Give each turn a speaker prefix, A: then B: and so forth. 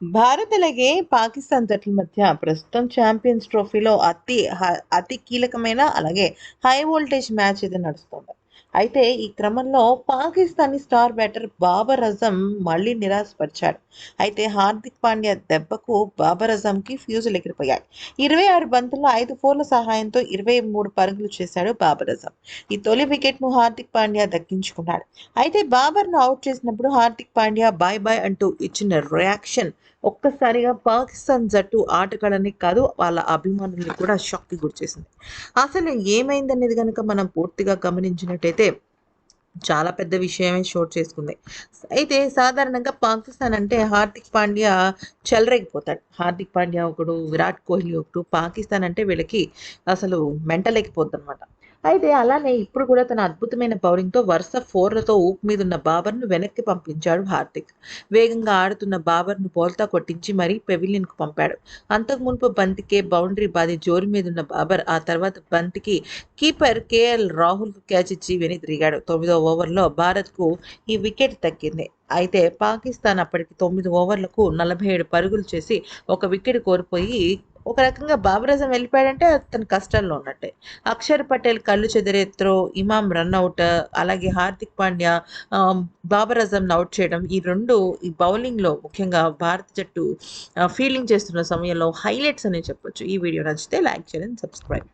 A: భారత్ అలాగే పాకిస్తాన్ జట్ల మధ్య ప్రస్తుతం ఛాంపియన్స్ ట్రోఫీలో అతి అతి కీలకమైన అలాగే హై వోల్టేజ్ మ్యాచ్ ఇది నడుస్తుంది. అయితే ఈ క్రమంలో పాకిస్తానీ స్టార్ బ్యాటర్ బాబర్ అజం మళ్ళీ నిరాశపరిచాడు. అయితే హార్దిక్ పాండ్యా దెబ్బకు బాబర్ అజంకి ఫ్యూజులు ఎగిరిపోయాయి. ఇరవై ఆరు బంతుల్లో ఐదు ఫోర్ల సహాయంతో ఇరవై మూడు పరుగులు చేశాడు బాబర్ అజం ఈ తొలి వికెట్ను హార్దిక్ పాండ్యా దక్కించుకున్నాడు. అయితే బాబర్ను అవుట్ చేసినప్పుడు హార్దిక్ పాండ్యా బాయ్ బాయ్ అంటూ ఇచ్చిన రియాక్షన్ ఒక్కసారిగా పాకిస్తాన్ జట్టు ఆటగాళ్ళని కాదు వాళ్ళ అభిమానుల్ని కూడా షాక్కి గురిచేసింది. అసలు ఏమైందనేది కనుక మనం పూర్తిగా గమనించినట్టయితే చాలా పెద్ద విషయమే షోట్ చేసుకుంది. అయితే సాధారణంగా పాకిస్తాన్ అంటే హార్దిక్ పాండ్యా చెలరేగిపోతాడు. హార్దిక్ పాండ్యా ఒకడు విరాట్ కోహ్లీ ఒకడు పాకిస్తాన్ అంటే వీళ్ళకి అసలు మెంటల్ ఎక్కిపోద్ది అనమాట అయితే అలానే ఇప్పుడు కూడా తన అద్భుతమైన బౌలింగ్తో వరుస ఫోర్లతో ఊపు మీద ఉన్న బాబర్ను వెనక్కి పంపించాడు హార్దిక్. వేగంగా ఆడుతున్న బాబర్ను బోల్తా కొట్టించి మరీ పెవిలియన్కు పంపాడు. అంతకు మునుపు బంతికే బౌండరీ బాది జోరు మీద ఉన్న బాబర్ ఆ తర్వాత బంతికి కీపర్ కేఎల్ రాహుల్ క్యాచ్ ఇచ్చి వెనుదిరిగాడు తొమ్మిదో ఓవర్లో భారత్కు ఈ వికెట్ దక్కింది అయితే పాకిస్తాన్ అప్పటికి తొమ్మిది ఓవర్లకు నలభై ఏడు పరుగులు చేసి ఒక వికెట్ కోల్పోయి ఒక రకంగా బాబర్ వెళ్ళిపోయాడంటే అతని కష్టాల్లో ఉన్నట్టే. అక్షర్ పటేల్ కళ్ళు చెదిరే త్రో ఇమామ్ రన్అట్ అలాగే హార్దిక్ పాండ్యా బాబరాజంను అవుట్ చేయడం ఈ రెండు ఈ బౌలింగ్లో ముఖ్యంగా భారత జట్టు ఫీల్డింగ్ చేస్తున్న సమయంలో హైలైట్స్ అని చెప్పొచ్చు. ఈ వీడియో నచ్చితే లైక్ చేయండి సబ్స్క్రైబ్.